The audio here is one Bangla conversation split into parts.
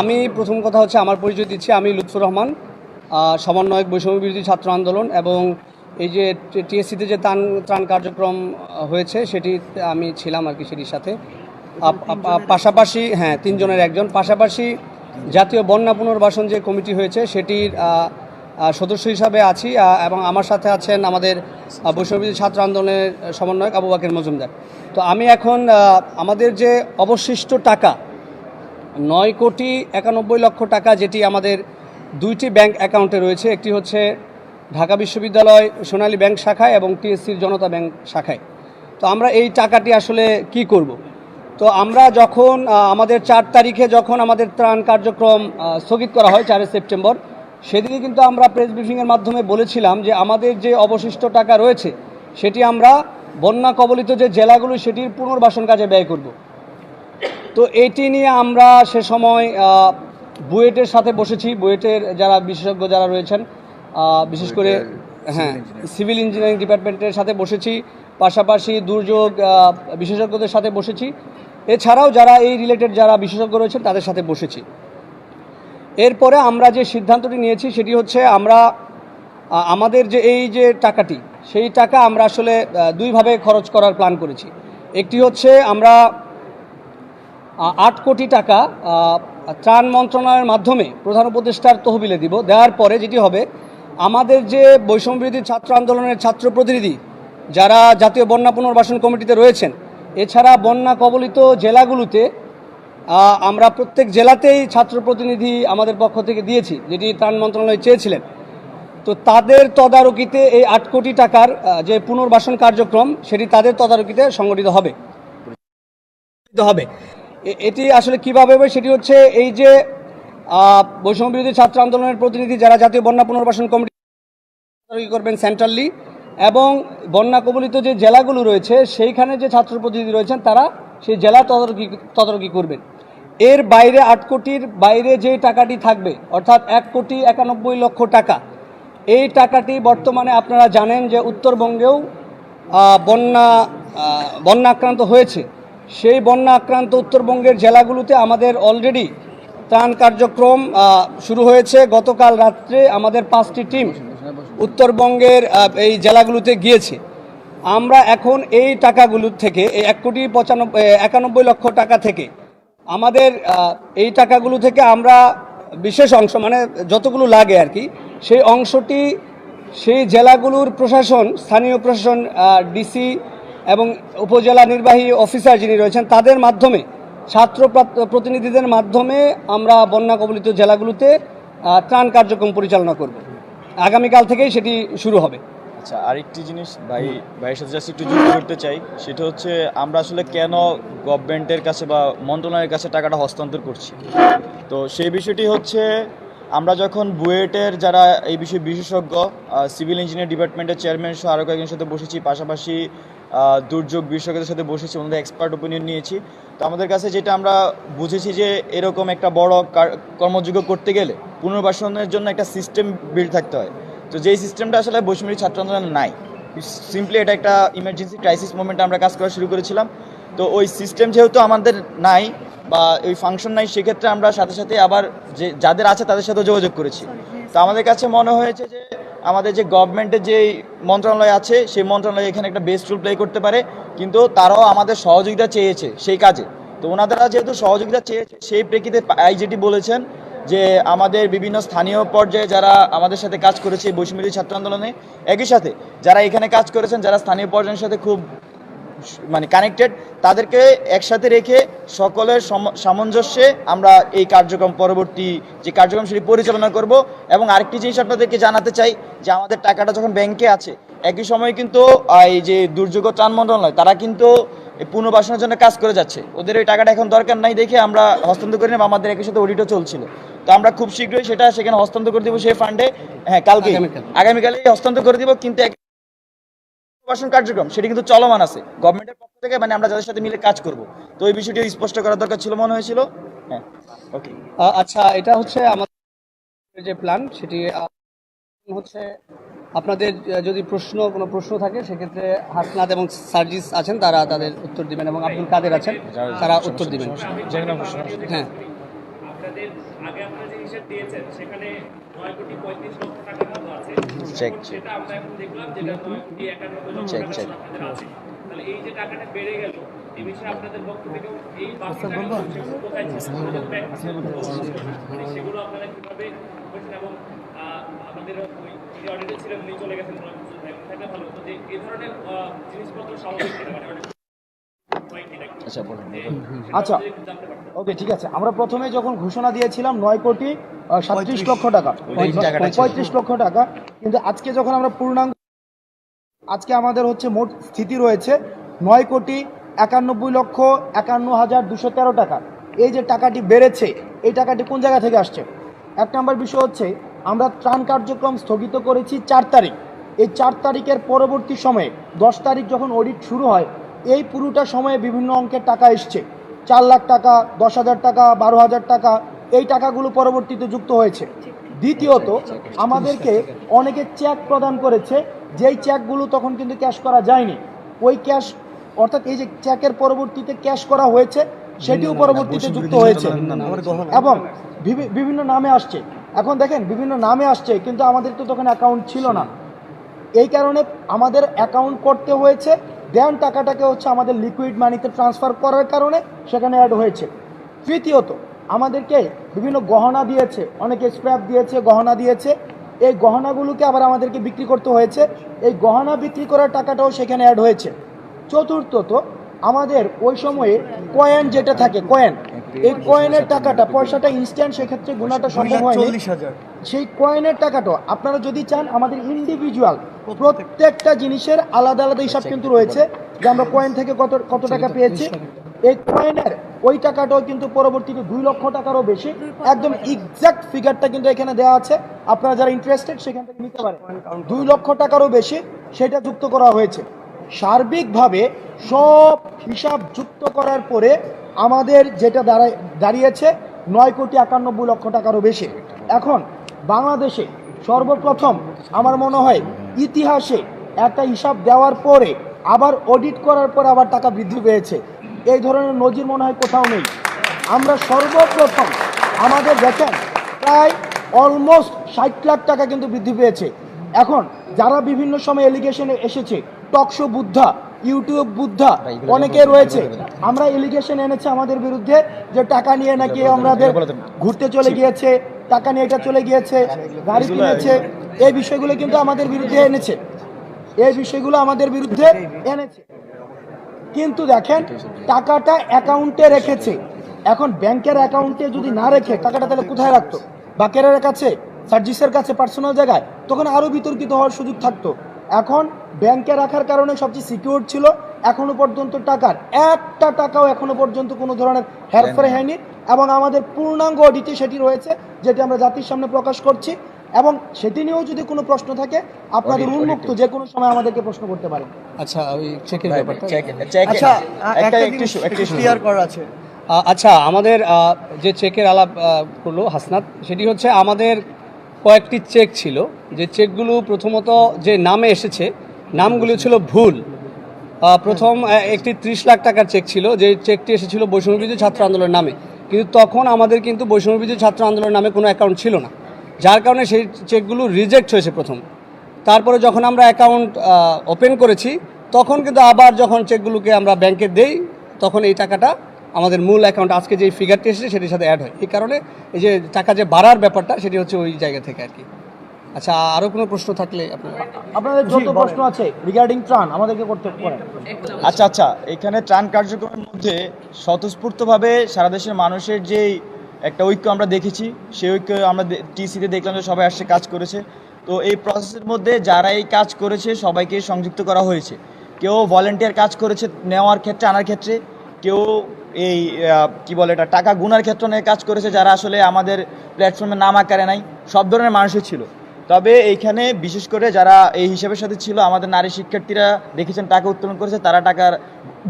আমি প্রথম কথা হচ্ছে আমার পরিচয় দিচ্ছি আমি লুৎফুর রহমান সমন্বয়ক বৈষম্য বিরোধী ছাত্র আন্দোলন এবং এই যে টিএসসিতে যে ত্রাণ ত্রাণ কার্যক্রম হয়েছে সেটি আমি ছিলাম আর কি সেটির সাথে। পাশাপাশি হ্যাঁ তিনজনের একজন। পাশাপাশি জাতীয় বন্যা পুনর্বাসন যে কমিটি হয়েছে সেটির সদস্য হিসাবে আছি এবং আমার সাথে আছেন আমাদের বৈষম্য ছাত্র আন্দোলনের সমন্বয়ক আবু বাকের মজুমদার। তো আমি এখন আমাদের যে অবশিষ্ট টাকা নয় কোটি একানব্বই লক্ষ টাকা যেটি আমাদের দুইটি ব্যাংক অ্যাকাউন্টে রয়েছে। একটি হচ্ছে ঢাকা বিশ্ববিদ্যালয় সোনালী ব্যাংক শাখায় এবং টিএসসির জনতা ব্যাংক শাখায়। তো আমরা এই টাকাটি আসলে কি করব? তো আমরা যখন আমাদের চার তারিখে যখন আমাদের ত্রাণ কার্যক্রম স্থগিত করা হয় চারই সেপ্টেম্বর, সেদিনই কিন্তু আমরা প্রেস ব্রিফিংয়ের মাধ্যমে বলেছিলাম যে আমাদের যে অবশিষ্ট টাকা রয়েছে, সেটি আমরা বন্যা কবলিত যে জেলাগুলো, সেটির পুনর্বাসন কাজে ব্যয় করব। তো এটি নিয়ে আমরা সে সময় বুয়েটের সাথে বসেছি। বুয়েটের যারা বিশেষজ্ঞ যারা রয়েছেন বিশেষ করে হ্যাঁ সিভিল ইঞ্জিনিয়ারিং ডিপার্টমেন্টের সাথে বসেছি। পাশাপাশি দুর্যোগ বিশেষজ্ঞদের সাথে বসেছি। এছাড়াও যারা এই রিলেটেড যারা বিশেষজ্ঞ রয়েছেন তাদের সাথে বসেছি। এরপরে আমরা যে সিদ্ধান্তটি নিয়েছি সেটি হচ্ছে আমরা আমাদের যে এই যে টাকাটি সেই টাকা আমরা আসলে দুইভাবে খরচ করার প্ল্যান করেছি। একটি হচ্ছে আমরা আট কোটি টাকা ত্রাণ মন্ত্রণালয়ের মাধ্যমে প্রধান উপদেষ্টার তহবিলে দিব। দেওয়ার পরে যেটি হবে, আমাদের যে বৈষম্য বিরোধী ছাত্র আন্দোলনের ছাত্র প্রতিনিধি, যারা জাতীয় বন্যা পুনর্বাসন কমিটিতে রয়েছেন, এছাড়া বন্যা কবলিত জেলাগুলোতে আমরা প্রত্যেক জেলাতেই ছাত্র প্রতিনিধি আমাদের পক্ষ থেকে দিয়েছি, যেটি ত্রাণ মন্ত্রণালয় চেয়েছিলেন। তো তাদের তদারকিতে এই আট কোটি টাকার যে পুনর্বাসন কার্যক্রম, সেটি তাদের তদারকিতে সংগঠিত হবে। হবে। এটি আসলে কীভাবে হবে সেটি হচ্ছে এই যে বৈষম্য বিরোধী ছাত্র আন্দোলনের প্রতিনিধি যারা জাতীয় বন্যা পুনর্বাসন কমিটি করবেন সেন্ট্রালি এবং বন্যা কবলিত যে জেলাগুলো রয়েছে, সেইখানে যে ছাত্র প্রতিনিধি রয়েছেন, তারা সেই জেলা তদারকি তদারকি করবেন। এর বাইরে আট কোটির বাইরে যে টাকাটি থাকবে, অর্থাৎ এক কোটি একানব্বই লক্ষ টাকা, এই টাকাটি বর্তমানে আপনারা জানেন যে উত্তরবঙ্গেও বন্যা বন্যা আক্রান্ত হয়েছে। সেই বন্যা আক্রান্ত উত্তরবঙ্গের জেলাগুলোতে আমাদের অলরেডি ত্রাণ কার্যক্রম শুরু হয়েছে। গতকাল রাত্রে আমাদের পাঁচটি টিম উত্তরবঙ্গের এই জেলাগুলোতে গিয়েছে। আমরা এখন এই টাকাগুলো থেকে, এই এক কোটি পঁচানব্বই একানব্বই লক্ষ টাকা থেকে আমাদের এই টাকাগুলো থেকে আমরা বিশেষ অংশ মানে যতগুলো লাগে আর কি, সেই অংশটি সেই জেলাগুলোর প্রশাসন, স্থানীয় প্রশাসন ডিসি এবং উপজেলা নির্বাহী অফিসার যিনি রয়েছেন, তাদের মাধ্যমে, ছাত্র প্রতিনিধিদের মাধ্যমে আমরা বন্যা কবলিত জেলাগুলোতে ত্রাণ কার্যক্রম পরিচালনা করব। আগামীকাল থেকেই সেটি শুরু হবে। আচ্ছা আরেকটি জিনিস, ভাই, ভাইয়ের সাথে জাস্ট একটু যুক্ত করতে চাই। সেটা হচ্ছে, আমরা আসলে কেন গভর্নমেন্টের কাছে বা মন্ত্রণালয়ের কাছে টাকাটা হস্তান্তর করছি? তো সেই বিষয়টি হচ্ছে, আমরা যখন বুয়েটের যারা এই বিষয়ে বিশেষজ্ঞ সিভিল ইঞ্জিনিয়ার ডিপার্টমেন্টের চেয়ারম্যান সহ আরও কয়েকজনের সাথে বসেছি, পাশাপাশি দুর্যোগ বিশেষজ্ঞদের সাথে বসেছি, ওনাদের এক্সপার্ট ওপিনিয়ন নিয়েছি। তো আমাদের কাছে যেটা আমরা বুঝেছি যে এরকম একটা বড় কার- কর্মযোগ্য করতে গেলে পুনর্বাসনের জন্য একটা সিস্টেম বিল্ড থাকতে হয়। তো যেই সিস্টেমটা আসলে বৈষম্যী ছাত্র আন্দোলনে নাই সিম্পলি এটা একটা ইমার্জেন্সি ক্রাইসিস মোমেন্টে আমরা কাজ করা শুরু করেছিলাম। তো ওই সিস্টেম যেহেতু আমাদের নাই বা ওই ফাংশন নাই, সেক্ষেত্রে আমরা সাথে সাথে আবার যে, যাদের আছে তাদের সাথে যোগাযোগ করেছি। তো আমাদের কাছে মনে হয়েছে যে আমাদের যে গভর্নমেন্টের যে মন্ত্রণালয় আছে, সেই মন্ত্রণালয় এখানে একটা বেস্ট রোল প্লে করতে পারে। কিন্তু তারাও আমাদের সহযোগিতা চেয়েছে সেই কাজে। তো ওনারা যেহেতু সহযোগিতা চেয়েছে, সেই প্রেক্ষিতে আইজিটি বলেছেন যে আমাদের বিভিন্ন স্থানীয় পর্যায়ে যারা আমাদের সাথে কাজ করেছে বৈষম্যী ছাত্র আন্দোলনে, একই সাথে যারা এখানে কাজ করেছেন, যারা স্থানীয় পর্যায়ের সাথে খুব মানে কানেক্টেড তাদেরকে একসাথে রেখে সকলের সামঞ্জস্যে আমরা এই কার্যক্রম পরবর্তী যে কার্যক্রম সেটি পরিচালনা করব এবং আরেকটি জিনিস আপনাদেরকে জানাতে চাই যে আমাদের টাকাটা যখন ব্যাংকে আছে একই সময় কিন্তু এই যে দুর্যোগ ত্রাণ মন্ত্রণালয় তারা কিন্তু পুনর্বাসনের জন্য কাজ করে যাচ্ছে। ওদের ওই টাকাটা এখন দরকার নাই দেখে আমরা হস্তান্তর করি না আমাদের একই সাথে অডিটও চলছিল। তো আমরা খুব শীঘ্রই সেটা সেখানে হস্তান্তর করে দিব সেই ফান্ডে হ্যাঁ কালকে আগামীকাল। হস্তান্তর করে দিব কিন্তু পুনর্বাসন কার্যক্রম সেটি কিন্তু চলমান আছে। গভর্নমেন্টের পক্ষ থেকে মানে আমরা যাদের সাথে মিলে কাজ করব। তো এই বিষয়টি স্পষ্ট করার দরকার ছিল মনে হয়েছিল? হ্যাঁ ওকে আচ্ছা এটা হচ্ছে আমাদের যে প্ল্যান সেটি হচ্ছে আপনাদের যদি প্রশ্ন কোনো প্রশ্ন থাকে সেক্ষেত্রে হাসনাত এবং সার্জিস আছেন তারা তাদের উত্তর দিবেন এবং আব্দুল কাদের আছেন তারা উত্তর দিবেন। হ্যাঁ। আপনাদের আগে আপনারা যে হিসাব দিয়েছেন সেখানে নয় কোটি পঁয়ত্রিশ লক্ষ টাকার মতো আছে। সেটা আমরা এখন দেখলাম যেটা নয় কোটি একানব্বই লক্ষ টাকা আপনাদের আছে। তাহলে এই যে টাকাটা বেড়ে গেল এই বিষয়ে আপনাদের পক্ষ থেকে এই বাকি টাকাগুলো সেগুলো কোথায় ছিল? সেগুলো bank থেকে মানে সেগুলো আপনারা কীভাবে করেছেন এবং আহ, আমাদের ওই যে অডিটর ছিলেন উনি চলে গেছেন থাকলে ভালো। হতো যে এই ধরনের জিনিসপত্র স্বাভাবিক মানে অনেক হয় কিনা একটু আচ্ছা বলুন। আচ্ছা ওকে ঠিক আছে। আমরা প্রথমে যখন ঘোষণা দিয়েছিলাম নয় কোটি সাতত্রিশ লক্ষ টাকা পঁয়ত্রিশ লক্ষ টাকা কিন্তু আজকে যখন আমরা পূর্ণাঙ্গ আজকে আমাদের হচ্ছে মোট স্থিতি রয়েছে নয় কোটি একানব্বই লক্ষ একান্ন হাজার দুশো তেরো টাকা। এই যে টাকাটি বেড়েছে এই টাকাটি কোন জায়গা থেকে আসছে? এক নম্বর বিষয় হচ্ছে আমরা ত্রাণ কার্যক্রম স্থগিত করেছি চার তারিখ। এই চার তারিখের পরবর্তী সময়ে দশ তারিখ যখন অডিট শুরু হয় এই পুরোটা সময়ে বিভিন্ন অঙ্কের টাকা এসছে। চার লাখ টাকা দশ হাজার টাকা বারো হাজার টাকা এই টাকাগুলো পরবর্তীতে যুক্ত হয়েছে। দ্বিতীয়ত আমাদেরকে অনেকে চেক প্রদান করেছে যেই চেকগুলো তখন কিন্তু ক্যাশ করা যায়নি। ওই ক্যাশ অর্থাৎ এই যে চেকের পরবর্তীতে ক্যাশ করা হয়েছে সেটিও পরবর্তীতে যুক্ত হয়েছে। এবং বিভিন্ন নামে আসছে। এখন দেখেন বিভিন্ন নামে আসছে কিন্তু আমাদের তো তখন অ্যাকাউন্ট ছিল না। এই কারণে আমাদের অ্যাকাউন্ট করতে হয়েছে দেন টাকাটাকে হচ্ছে আমাদের লিকুইড মানিতে ট্রান্সফার করার কারণে সেখানে অ্যাড হয়েছে। তৃতীয়ত আমাদেরকে বিভিন্ন গহনা দিয়েছে অনেকে স্ক্র্যাপ দিয়েছে গহনা দিয়েছে। এই গহনাগুলোকে আবার আমাদেরকে বিক্রি করতে হয়েছে। এই গহনা বিক্রি করার টাকাটাও সেখানে অ্যাড হয়েছে। চতুর্থত আমাদের ওই সময়ে কয়েন যেটা থাকে কয়েন এই কয়েনের টাকাটা পয়সাটা ইনস্ট্যান্ট সেক্ষেত্রে গুণাটা সম্ভব হয়নি। সেই কয়েনের টাকাটা আপনারা যদি চান আমাদের ইন্ডিভিজুয়াল প্রত্যেকটা জিনিসের আলাদা আলাদা হিসাব কিন্তু রয়েছে যে আমরা কয়েন থেকে কত কত টাকা পেয়েছি। এই কয়েনের ওই টাকাটাও কিন্তু পরবর্তীতে দুই লক্ষ টাকারও বেশি। একদম এক্সাক্ট ফিগারটা কিন্তু এখানে দেওয়া আছে। আপনারা যারা ইন্টারেস্টেড সেখান থেকে নিতে পারেন। দুই লক্ষ টাকারও বেশি সেটা যুক্ত করা হয়েছে। সার্বিকভাবে সব হিসাব যুক্ত করার পরে আমাদের যেটা দাঁড়ায় দাঁড়িয়েছে নয় কোটি একানব্বই লক্ষ টাকারও বেশি। এখন বাংলাদেশে সর্বপ্রথম আমার মনে হয় ইতিহাসে একটা হিসাব দেওয়ার পরে আবার অডিট করার পর আবার টাকা বৃদ্ধি পেয়েছে। এই ধরনের নজির মনে হয় কোথাও নেই। আমরা সর্বপ্রথম আমাদের দেখেন প্রায় অলমোস্ট ষাট লাখ টাকা কিন্তু বৃদ্ধি পেয়েছে। এখন যারা বিভিন্ন সময় এলিগেশনে এসেছে টকশো বুদ্ধা ইউটিউব বুদ্ধা অনেকে রয়েছে। আমরা এলিগেশন এনেছে আমাদের বিরুদ্ধে যে টাকা নিয়ে নাকি আমাদের ঘুরতে চলে গিয়েছে। টাকা নিয়ে এটা চলে গিয়েছে গাড়ি কিনেছে এই বিষয়গুলো কিন্তু আমাদের বিরুদ্ধে এনেছে। এই বিষয়গুলো আমাদের বিরুদ্ধে এনেছে। কিন্তু দেখেন টাকাটা অ্যাকাউন্টে রেখেছে। এখন ব্যাংকের অ্যাকাউন্টে যদি না রেখে টাকাটা তাহলে কোথায় রাখতো? বাকেরের কাছে সার্জিসের কাছে পার্সোনাল জায়গায়? তখন আরও বিতর্কিত হওয়ার সুযোগ থাকতো। এখন ব্যাংকে রাখার কারণে সবচেয়ে সিকিউর ছিল এখনও পর্যন্ত টাকার। একটা টাকাও এখনও পর্যন্ত কোনো ধরনের হেরফের হয়নি। এবং আমাদের পূর্ণাঙ্গ অডিটে সেটি রয়েছে যেটি আমরা জাতির সামনে প্রকাশ করছি। এবং সেটি নিয়েও যদি কোনো প্রশ্ন থাকে আপনাদের উন্মুক্ত যে কোনো সময় আমাদেরকে প্রশ্ন করতে পারেন। আচ্ছা ওই চেকের ব্যাপারটা। আচ্ছা একটা একটা একটু ক্লিয়ার করা আছে। আচ্ছা আমাদের যে চেকের আলাপ করল হাসনাত সেটি হচ্ছে আমাদের কয়েকটি চেক ছিল। যে চেকগুলো প্রথমত যে নামে এসেছে নামগুলো ছিল ভুল। প্রথম একটি ত্রিশ লাখ টাকার চেক ছিল। যে চেকটি এসেছিল বৈষম্যবিরোধী ছাত্র আন্দোলনের নামে। কিন্তু তখন আমাদের কিন্তু বৈষম্যবিরোধী ছাত্র আন্দোলনের নামে কোনো অ্যাকাউন্ট ছিল না। যার কারণে সেই চেকগুলো রিজেক্ট হয়েছে প্রথম। তারপরে যখন আমরা অ্যাকাউন্ট ওপেন করেছি, তখন কিন্তু আবার যখন চেকগুলোকে আমরা ব্যাংকে দেই, তখন এই টাকাটা আমাদের মূল অ্যাকাউন্ট আজকে যে ফিগারটি এসেছে, সেটির সাথে অ্যাড হয়। এই কারণে এই যে টাকা যে বাড়ার ব্যাপারটা, সেটি হচ্ছে ওই জায়গা থেকে আর কি। আচ্ছা আরও কোনো প্রশ্ন থাকলে আপনাদের যত প্রশ্ন আছে রিগার্ডিং ত্রাণ আমাদেরকে করতে পারেন আচ্ছা আচ্ছা এখানে ত্রাণ কার্যক্রমের মধ্যে স্বতঃস্ফূর্তভাবে সারা দেশের মানুষের যেই একটা ঐক্য আমরা দেখেছি সেই ঐক্য আমরা টিসিতে দেখলাম যে সবাই আসছে কাজ করেছে। তো এই প্রসেসের মধ্যে যারা এই কাজ করেছে সবাইকে সংযুক্ত করা হয়েছে। কেউ ভলেন্টিয়ার কাজ করেছে নেওয়ার ক্ষেত্রে আনার ক্ষেত্রে কেউ এই কি বলে এটা টাকা গুনার ক্ষেত্রে অনেক কাজ করেছে যারা আসলে আমাদের প্ল্যাটফর্মে নাম আকারে নাই সব ধরনের মানুষই ছিল। তবে এইখানে বিশেষ করে যারা এই হিসাবের সাথে ছিল, আমাদের নারী শিক্ষার্থীরা দেখেছেন টাকা উত্তোলন করেছে, তারা টাকার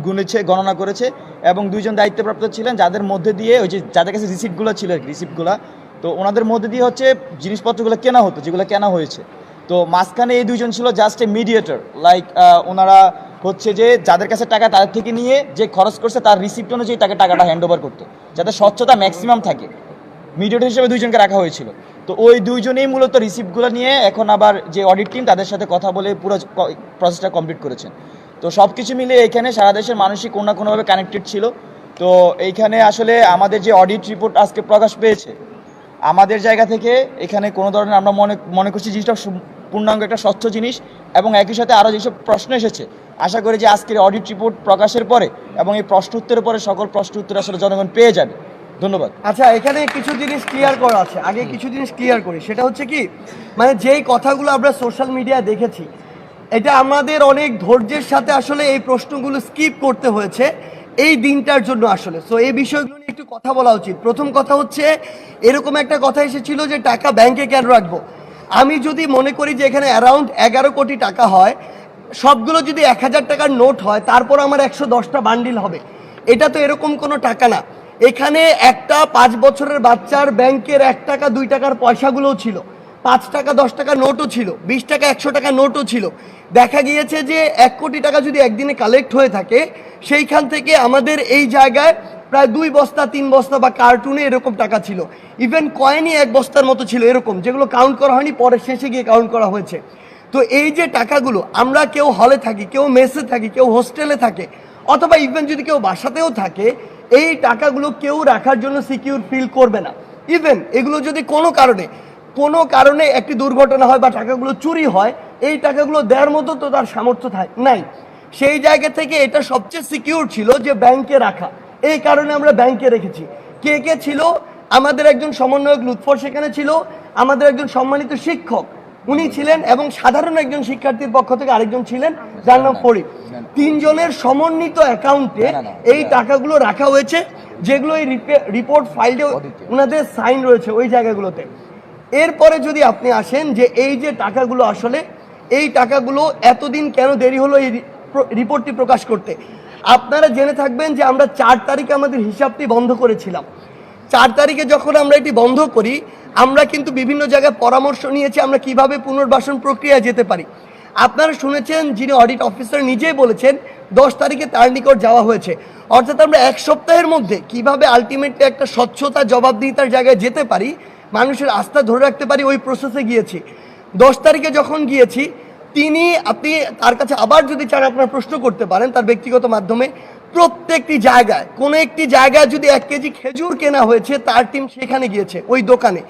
গুনেছে, গণনা করেছে এবং দুইজন দায়িত্বপ্রাপ্ত ছিলেন যাদের মধ্যে দিয়ে ওই যে যাদের কাছে রিসিপ্টগুলো ছিল রিসিপ্টগুলো। তো ওনাদের মধ্যে দিয়ে হচ্ছে জিনিসপত্রগুলো কেনা হতো, যেগুলো কেনা হয়েছে। তো মাঝখানে এই দুইজন ছিল জাস্ট এ মিডিয়েটর লাইক ওনারা হচ্ছে যে যাদের কাছে টাকা তাদের থেকে নিয়ে যে খরচ করছে তার রিসিপ্ট অনুযায়ী তাকে টাকাটা হ্যান্ড ওভার করতো, যাতে স্বচ্ছতা ম্যাক্সিমাম থাকে। মিডিয়েটর হিসেবে দুইজনকে রাখা হয়েছিল। তো ওই দুইজনেই মূলত রিসিপ্টগুলো নিয়ে এখন আবার যে অডিট টিম তাদের সাথে কথা বলে পুরো প্রসেসটা কমপ্লিট করেছেন। তো সব কিছু মিলে এখানে সারা দেশের মানুষই কোনো না কোনোভাবে কানেক্টেড ছিল। তো এইখানে আসলে আমাদের যে অডিট রিপোর্ট আজকে প্রকাশ পেয়েছে, আমাদের জায়গা থেকে এখানে কোনো ধরনের আমরা মনে মনে করছি জিনিসটা পূর্ণাঙ্গ একটা স্বচ্ছ জিনিস এবং একই সাথে আরও যেসব প্রশ্ন এসেছে, আশা করি যে আজকের অডিট রিপোর্ট প্রকাশের পরে এবং এই প্রশ্ন উত্তরের পরে সকল প্রশ্ন উত্তর আসলে জনগণ পেয়ে যাবে। ধন্যবাদ। আচ্ছা এখানে কিছু জিনিস ক্লিয়ার করা আছে। আগে কিছু জিনিস ক্লিয়ার করি। সেটা হচ্ছে কি মানে যেই কথাগুলো আমরা সোশ্যাল মিডিয়ায় দেখেছি এটা আমাদের অনেক ধৈর্যের সাথে আসলে এই প্রশ্নগুলো স্কিপ করতে হয়েছে এই দিনটার জন্য আসলে। সো এই বিষয়গুলো নিয়ে একটু কথা বলা উচিত। প্রথম কথা হচ্ছে এরকম একটা কথা এসেছিল যে টাকা ব্যাংকে কেন রাখব? আমি যদি মনে করি যে এখানে অ্যারাউন্ড এগারো কোটি টাকা হয় সবগুলো যদি এক হাজার টাকার নোট হয় তারপর আমার একশো দশটা বান্ডিল হবে। এটা তো এরকম কোনো টাকা না। এখানে একটা পাঁচ বছরের বাচ্চার ব্যাংকের এক টাকা, দুই টাকার পয়সাগুলোও ছিল। পাঁচ টাকা, দশ টাকা নোটও ছিল, বিশ টাকা, একশো টাকা নোটও ছিল। দেখা গিয়েছে যে এক কোটি টাকা যদি একদিনে কালেক্ট হয়ে থাকে, সেইখান থেকে আমাদের এই জায়গায় প্রায় দুই বস্তা, তিন বস্তা বা কার্টুনে এরকম টাকা ছিল। ইভেন কয়েনই এক বস্তার মতো ছিল এরকম, যেগুলো কাউন্ট করা হয়নি পরে শেষে গিয়ে কাউন্ট করা হয়েছে। তো এই যে টাকাগুলো, আমরা কেউ হলে থাকি, কেউ মেসে থাকি, কেউ হোস্টেলে থাকে, অথবা ইভেন যদি কেউ বাসাতেও থাকে এই টাকাগুলো কেউ রাখার জন্য সিকিউর ফিল করবে না। ইভেন এগুলো যদি কোনো কারণে কোনো কারণে একটি দুর্ঘটনা হয় বা টাকাগুলো চুরি হয়, এই টাকাগুলো দেওয়ার মতো তো তার সামর্থ্য থাক নাই। সেই জায়গা থেকে এটা সবচেয়ে সিকিউর ছিল যে ব্যাংকে রাখা। এই কারণে আমরা ব্যাংকে রেখেছি। কে কে ছিল? আমাদের একজন সমন্বয়ক লুৎফর সেখানে ছিল। আমাদের একজন সম্মানিত শিক্ষক। উনি ছিলেন এবং সাধারণ একজন শিক্ষার্থীর পক্ষ থেকে আরেকজন ছিলেন যার নাম ফরিদ। তিনজনের সমন্বিত অ্যাকাউন্টে এই টাকাগুলো রাখা হয়েছে যেগুলো এই রিপোর্ট ফাইলে ওনাদের সাইন রয়েছে ওই জায়গাগুলোতে। এরপরে যদি আপনি আসেন যে এই যে টাকাগুলো আসলে এই টাকাগুলো এতদিন কেন দেরি হলো এই রিপোর্টটি প্রকাশ করতে? আপনারা জেনে থাকবেন যে আমরা চার তারিখে আমাদের হিসাবটি বন্ধ করেছিলাম। চার তারিখে যখন আমরা এটি বন্ধ করি আমরা কিন্তু বিভিন্ন জায়গায় পরামর্শ নিয়েছি আমরা কীভাবে পুনর্বাসন প্রক্রিয়া যেতে পারি। আপনারা শুনেছেন যিনি অডিট অফিসার নিজেই বলেছেন দশ তারিখে তার নিকট যাওয়া হয়েছে। অর্থাৎ আমরা এক সপ্তাহের মধ্যে কীভাবে আলটিমেটলি একটা স্বচ্ছতা, জবাবদিহিতার জায়গায় যেতে পারি, মানুষের আস্থা ধরে রাখতে পারি ওই প্রসেসে গিয়েছি। দশ তারিখে যখন গিয়েছি, তিনি, আপনি তার কাছে আবার যদি চান আপনার প্রশ্ন করতে পারেন, তার ব্যক্তিগত মাধ্যমে, প্রত্যেকটি জায়গায়, কোনো একটি জায়গায় যদি এক কেজি খেজুর কেনা হয়েছে, তার টিম সেখানে গিয়েছে, ওই দোকানে।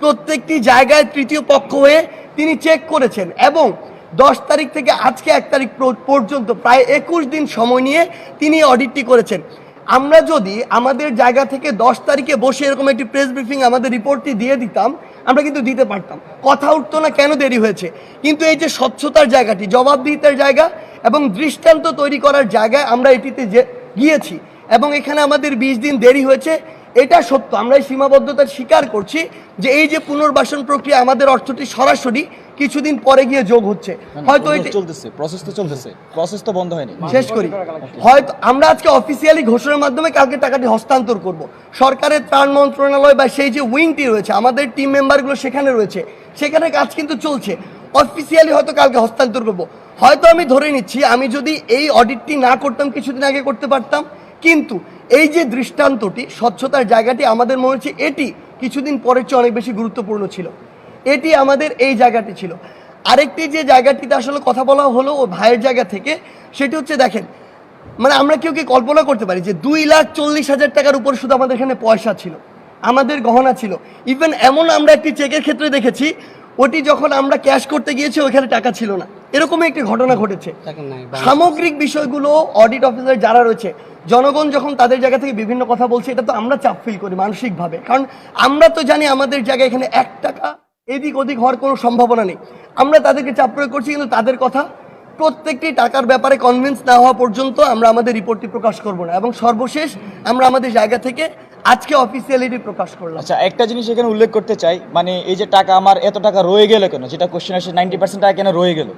প্রত্যেকটি জায়গায় তৃতীয় পক্ষ হয়ে তিনি চেক করেছেন এবং দশ তারিখ থেকে আজকে এক তারিখ পর্যন্ত প্রায় একুশ দিন সময় নিয়ে তিনি অডিটটি করেছেন। আমরা যদি আমাদের জায়গা থেকে দশ তারিখে বসে এরকম একটি প্রেস ব্রিফিং আমাদের রিপোর্টটি দিয়ে দিতাম, আমরা কিন্তু দিতে পারতাম। কথা উঠতো না কেন দেরি হয়েছে। কিন্তু এই যে স্বচ্ছতার জায়গাটি, জবাবদিহিতার জায়গা এবং দৃষ্টান্ত তৈরি করার জায়গায় আমরা এটিতে গিয়েছি এবং এখানে আমাদের বিশ দিন দেরি হয়েছে। এটা সত্য। আমরা এই সীমাবদ্ধতা স্বীকার করছি যে এই যে পুনর্বাসন প্রক্রিয়া আমাদের অর্থটি সরাসরি কিছুদিন পরে গিয়ে যোগ হচ্ছে। হয়তো এটা চলতেছে প্রসেস তো চলতেছে। প্রসেস তো বন্ধ হয়নি। শেষ করি। হয়তো আমরা আজকে অফিসিয়ালি ঘোষণার মাধ্যমে কালকে টাকাটি হস্তান্তর করব। সরকারের ত্রাণ মন্ত্রণালয় বা সেই যে উইংটি রয়েছে আমাদের টিম মেম্বারগুলো সেখানে রয়েছে। সেখানে কাজ কিন্তু চলছে। অফিসিয়ালি হয়তো কালকে হস্তান্তর করব। হয়তো আমি ধরে নিচ্ছি আমি যদি এই অডিটটি না করতাম কিছুদিন আগে করতে পারতাম। কিন্তু এই যে দৃষ্টান্তটি স্বচ্ছতার জায়গাটি আমাদের মনে হচ্ছে এটি কিছুদিন পরের চেয়ে অনেক বেশি গুরুত্বপূর্ণ ছিল। এটি আমাদের এই জায়গাটি ছিল। আরেকটি যে জায়গাটিতে আসলে কথা বলা হলো ও ভাইয়ের জায়গা থেকে সেটি হচ্ছে দেখেন মানে আমরা কেউ কি কল্পনা করতে পারি যে দুই লাখ চল্লিশ হাজার টাকার উপর শুধু আমাদের এখানে পয়সা ছিল আমাদের গহনা ছিল। ইভেন এমন আমরা একটি চেকের ক্ষেত্রে দেখেছি ওটি যখন আমরা ক্যাশ করতে গিয়েছি ওখানে টাকা ছিল না। এরকমই একটি ঘটনা ঘটেছে। সামগ্রিক বিষয়গুলো অডিট অফিসার যারা রয়েছে জনগণ যখন তাদের জায়গা থেকে বিভিন্ন কথা বলছে, এটা তো আমরা চাপ ফিল করি মানসিকভাবে। কারণ আমরা তো জানি আমাদের জায়গায় এখানে এক টাকা এদিক ওদিক হওয়ার কোনো সম্ভাবনা নেই। আমরা তাদেরকে চাপ প্রয়োগ করছি, কিন্তু তাদের কথা প্রত্যেকটি টাকার ব্যাপারে কনভিন্স না হওয়া পর্যন্ত আমরা আমাদের রিপোর্টটি প্রকাশ করব না। এবং সর্বশেষ আমরা আমাদের জায়গা থেকে আজকে অফিসিয়ালিটি প্রকাশ করলাম। আচ্ছা একটা জিনিস এখানে উল্লেখ করতে চাই মানে এই যে টাকা আমার এত টাকা রয়ে গেল কেন? যেটা কোশ্চেন আসে নাইনটি পার্সেন্ট টাকা কেন রয়ে গেল?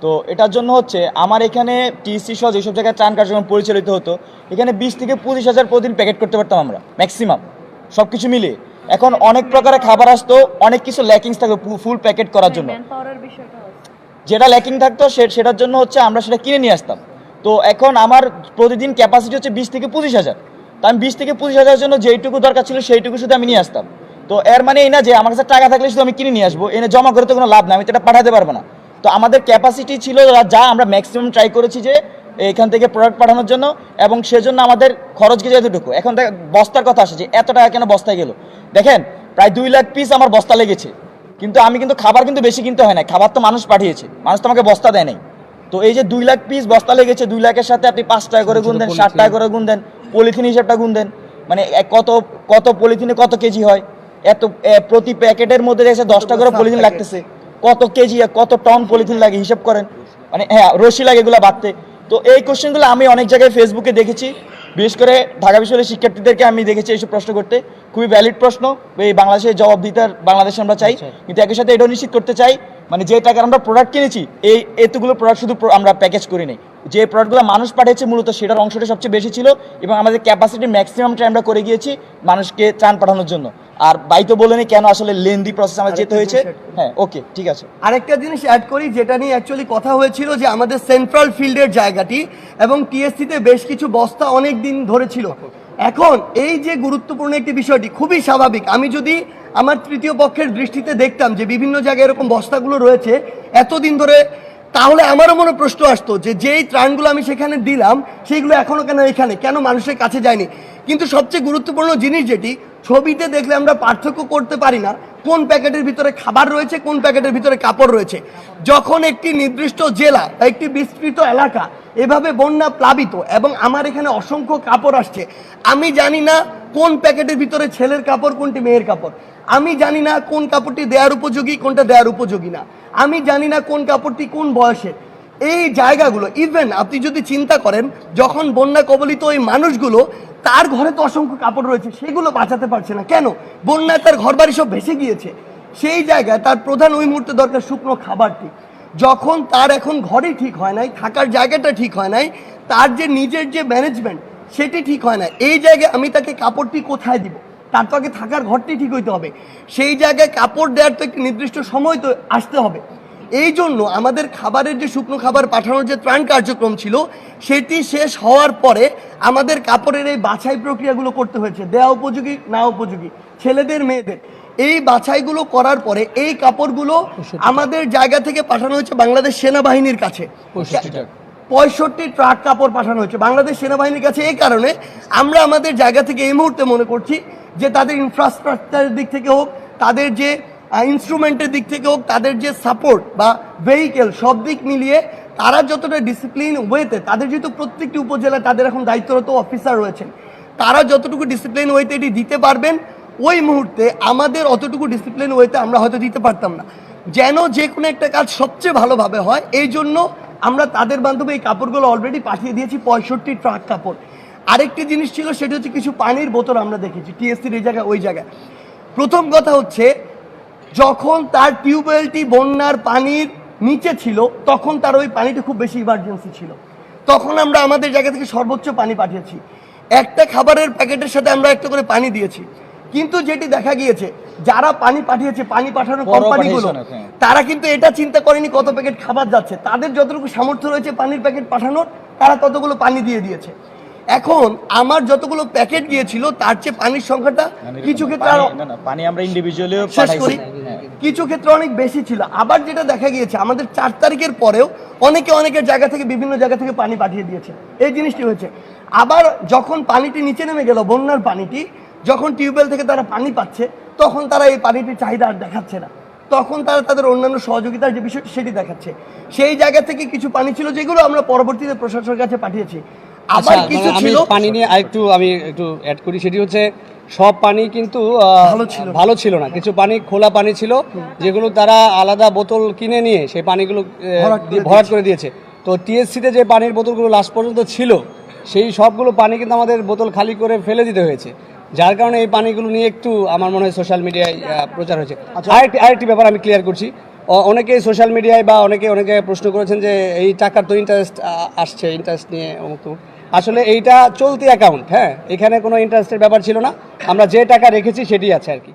তো এটার জন্য হচ্ছে আমার এখানে টিসি সহ যেসব জায়গায় ত্রাণ কার্যক্রম পরিচালিত হতো এখানে বিশ থেকে পঁচিশ হাজার প্রতিদিন প্যাকেট করতে পারতাম আমরা ম্যাক্সিমাম সব কিছু মিলিয়ে। এখন অনেক প্রকারের খাবার আসতো অনেক কিছু ল্যাকিংস থাকতো ফুল প্যাকেট করার জন্য। যেটা ল্যাকিং থাকতো সে- সেটার জন্য হচ্ছে আমরা সেটা কিনে নিয়ে আসতাম। তো এখন আমার প্রতিদিন ক্যাপাসিটি হচ্ছে বিশ থেকে পঁচিশ হাজার। আমি বিশ থেকে পঁচিশ হাজারের জন্য যেইটুকু দরকার ছিল সেইটুকু শুধু আমি নিয়ে আসতাম। তো এর মানে এই না যে আমার কাছে টাকা থাকলে শুধু আমি কিনে নিয়ে আসব এনে জমা করে তো কোনো লাভ না আমি তো এটা পাঠাতে পারব না। তো আমাদের ক্যাপাসিটি ছিল যা আমরা ম্যাক্সিমাম ট্রাই করেছি যে এখান থেকে প্রোডাক্ট পাঠানোর জন্য এবং সেজন্য আমাদের খরচ গেছে এতটুকু। এখন দেখ বস্তার কথা আসে যে এত টাকা কেন বস্তায় গেল? দেখেন প্রায় দুই লাখ পিস আমার বস্তা লেগেছে। কিন্তু আমি কিন্তু খাবার কিন্তু বেশি কিনতে হয় না খাবার তো মানুষ পাঠিয়েছে মানুষ তো আমাকে বস্তা দেয় নাই। তো এই যে দুই লাখ পিস বস্তা লেগেছে দুই লাখের সাথে আপনি পাঁচ টাকা করে গুণ দেন ষাট টাকা করে গুণ দেন পলিথিন হিসাবটা গুণ দেন মানে কত কত পলিথিনে কত কেজি হয়? এত প্রতি প্যাকেটের মধ্যে দেখছে দশ টাকা করে পলিথিন লাগতেছে। কত কেজি কত টন পলিথিন লাগে হিসাব করেন। মানে হ্যাঁ রশি লাগে এগুলো বাঁধতে। তো এই কোশ্চেনগুলো আমি অনেক জায়গায় ফেসবুকে দেখেছি। বিশেষ করে ঢাকা বিশ্ববিদ্যালয়ের শিক্ষার্থীদেরকে আমি দেখেছি এইসব প্রশ্ন করতে। খুবই ভ্যালিড প্রশ্ন। এই বাংলাদেশের জবাব দিতে বাংলাদেশে আমরা চাই। কিন্তু একই সাথে এটাও নিশ্চিত করতে চাই মানে যে টাকার আমরা প্রোডাক্ট কিনেছি এই এতগুলো প্রোডাক্ট শুধু আমরা প্যাকেজ করি নাই। যে প্রোডাক্টগুলো মানুষ পাঠিয়েছে মূলত সেটার অংশটা সবচেয়ে বেশি ছিল এবং আমাদের ক্যাপাসিটি ম্যাক্সিমামটা আমরা করে গিয়েছি মানুষকে ত্রাণ পাঠানোর জন্য। আর বাই তো বলেনি কেন আসলে লেন্দি প্রসেস আমার যেতে হয়েছে? হ্যাঁ ওকে ঠিক আছে। আরেকটা জিনিস অ্যাড করি যেটা নিয়ে অ্যাকচুয়ালি কথা হয়েছিল যে আমাদের সেন্ট্রাল ফিল্ডের জায়গাটি এবং টিএসসিতে বেশ কিছু বস্তা অনেক দিন ধরে ছিল। এখন এই যে গুরুত্বপূর্ণ একটি বিষয়টি খুবই স্বাভাবিক। আমি যদি আমার তৃতীয় পক্ষের দৃষ্টিতে দেখতাম যে বিভিন্ন জায়গায় এরকম বস্তাগুলো রয়েছে এতদিন ধরে, তাহলে আমারও মনে প্রশ্ন আসতো যে যেই ত্রাণগুলো আমি সেখানে দিলাম সেইগুলো এখনও কেন এখানে? কেন মানুষের কাছে যায়নি? কিন্তু সবচেয়ে গুরুত্বপূর্ণ জিনিস যেটি, ছবিতে দেখলে আমরা পার্থক্য করতে পারি না কোন প্যাকেটের ভিতরে খাবার রয়েছে, কোন প্যাকেটের ভিতরে কাপড় রয়েছে। যখন একটি নির্দিষ্ট জেলা বা একটি বিস্তৃত এলাকা এভাবে বন্যা প্লাবিত এবং আমার এখানে অসংখ্য কাপড় আসছে, আমি জানি না কোন প্যাকেটের ভিতরে ছেলের কাপড়, কোনটি মেয়ের কাপড়। আমি জানি না কোন কাপড়টি দেওয়ার উপযোগী, কোনটা দেওয়ার উপযোগী না। আমি জানি না কোন কাপড়টি কোন বয়সের। এই জায়গাগুলো ইভেন আপনি যদি চিন্তা করেন, যখন বন্যা কবলিত ওই মানুষগুলো, তার ঘরে তো অসংখ্য কাপড় রয়েছে, সেগুলো বাঁচাতে পারছে না। কেন? বন্যায় তার ঘর বাড়ি সব ভেসে গিয়েছে। সেই জায়গায় তার প্রধান ওই মুহূর্তে দরকার শুকনো খাবারটি। যখন তার এখন ঘরই ঠিক হয় নাই, থাকার জায়গাটা ঠিক হয় নাই, তার যে নিজের যে ম্যানেজমেন্ট সেটি ঠিক হয় না এই জায়গায় আমি তাকে কাপড়টি কোথায় দিব? তার তো আগে থাকার ঘরটি ঠিক হইতে হবে। সেই জায়গায় কাপড় দেওয়ার তো একটি নির্দিষ্ট সময় তো আসতে হবে। এই জন্য আমাদের খাবারের যে শুকনো খাবার পাঠানোর যে ত্রাণ কার্যক্রম ছিল সেটি শেষ হওয়ার পরে আমাদের কাপড়ের এই বাছাই প্রক্রিয়াগুলো করতে হয়েছে। দেয়া উপযোগী না উপযোগী ছেলেদের মেয়েদের। এই বাছাইগুলো করার পরে এই কাপড়গুলো আমাদের জায়গা থেকে পাঠানো হয়েছে বাংলাদেশ সেনাবাহিনীর কাছে। পঁয়ষট্টি ট্রাক কাপড় পাঠানো হয়েছে বাংলাদেশ সেনাবাহিনীর কাছে। এই কারণে আমরা আমাদের জায়গা থেকে এই মুহূর্তে মনে করছি যে তাদের ইনফ্রাস্ট্রাকচারের দিক থেকে হোক তাদের যে ইনস্ট্রুমেন্টের দিক থেকে হোক, তাদের যে সাপোর্ট বা ভেহিকেল সব দিক মিলিয়ে তারা যতটা ডিসিপ্লিন ওয়েতে তাদের যেহেতু প্রত্যেকটি উপজেলায় তাদের এখন দায়িত্বরত অফিসার রয়েছেন, তারা যতটুকু ডিসিপ্লিন ওয়েতে এটি দিতে পারবেন, ওই মুহূর্তে আমাদের অতটুকু ডিসিপ্লিন ওয়েতে আমরা হয়তো দিতে পারতাম না। যেন যে কোনো একটা কাজ সবচেয়ে ভালোভাবে হয়, এই জন্য আমরা তাদের মাধ্যমে এই কাপড়গুলো অলরেডি পাঠিয়ে দিয়েছি, পঁয়ষট্টি ট্রাক কাপড়। আরেকটি জিনিস ছিল, সেটা হচ্ছে কিছু পানির বোতল আমরা দেখেছি টিএসসির এই জায়গায়, ওই জায়গায়। প্রথম কথা হচ্ছে যখন তার টিউবওয়েলটি বন্যার পানির নিচে ছিল তখন তার ওই পানিটা খুব বেশি ইমার্জেন্সি ছিল। তখন আমরা আমাদের জায়গা থেকে সর্বোচ্চ পানি পাঠিয়েছি। একটা খাবারের প্যাকেটের সাথে আমরা একটা করে পানি দিয়েছি। কিন্তু যেটি দেখা গিয়েছে যারা পানি পাঠিয়েছে পানি পাঠানোর বড় কোম্পানিগুলো। তারা কিন্তু এটা চিন্তা করেনি কত প্যাকেট খাবার যাচ্ছে। তাদের যতটুকু সামর্থ্য রয়েছে পানির প্যাকেট পাঠানোর তারা ততগুলো পানি দিয়ে দিয়েছে। এখন আমার যতগুলো প্যাকেট গিয়েছিল তার চেয়ে পানির সংখ্যাটা কিছু ক্ষেত্রে পানি- আমরা ইন্ডিভিজুয়ালিও শেষ করি। কিছু ক্ষেত্রে অনেক বেশি ছিল। আবার যেটা দেখা গিয়েছে আমাদের চার তারিখের পরেও অনেকে অনেকের জায়গা থেকে বিভিন্ন জায়গা থেকে পানি পাঠিয়ে দিয়েছে। এই জিনিসটি হয়েছে। আবার যখন পানিটি নিচে নেমে গেল বন্যার পানিটি যখন টিউবওয়েল থেকে তারা পানি পাচ্ছে তখন তারা এই পানিটির চাহিদা আর দেখাচ্ছে না। তখন তারা তাদের অন্যান্য সহযোগিতার যে বিষয়টি সেটি দেখাচ্ছে। সেই জায়গা থেকে কিছু পানি ছিল যেগুলো আমরা পরবর্তীতে প্রশাসনের কাছে পাঠিয়েছি। আচ্ছা আবার কিছু মানে ছিল পানি নিয়ে আরেকটু আমি একটু অ্যাড করি। সেটি হচ্ছে সব পানি কিন্তু ভালো ছিল। না। কিছু পানি খোলা পানি ছিল যেগুলো তারা আলাদা বোতল কিনে নিয়ে সেই পানিগুলো ভরাট করে দিয়েছে। তো টিএসসিতে যে পানির বোতলগুলো লাস্ট পর্যন্ত ছিল সেই সবগুলো পানি কিন্তু আমাদের বোতল খালি করে ফেলে দিতে হয়েছে। যার কারণে এই পানিগুলো নিয়ে একটু আমার মনে হয় সোশ্যাল মিডিয়ায় প্রচার হয়েছে। আরেকটি আরেকটি ব্যাপার আমি ক্লিয়ার করছি। অনেকে সোশ্যাল মিডিয়ায় বা অনেকে অনেকে প্রশ্ন করেছেন যে এই টাকার তো ইন্টারেস্ট আসছে ইন্টারেস্ট নিয়ে অমুক। আসলে এইটা চলতি অ্যাকাউন্ট হ্যাঁ? এখানে কোনো ইন্টারেস্টের ব্যাপার ছিল না। আমরা যে টাকা রেখেছি সেটি আছে আর কি।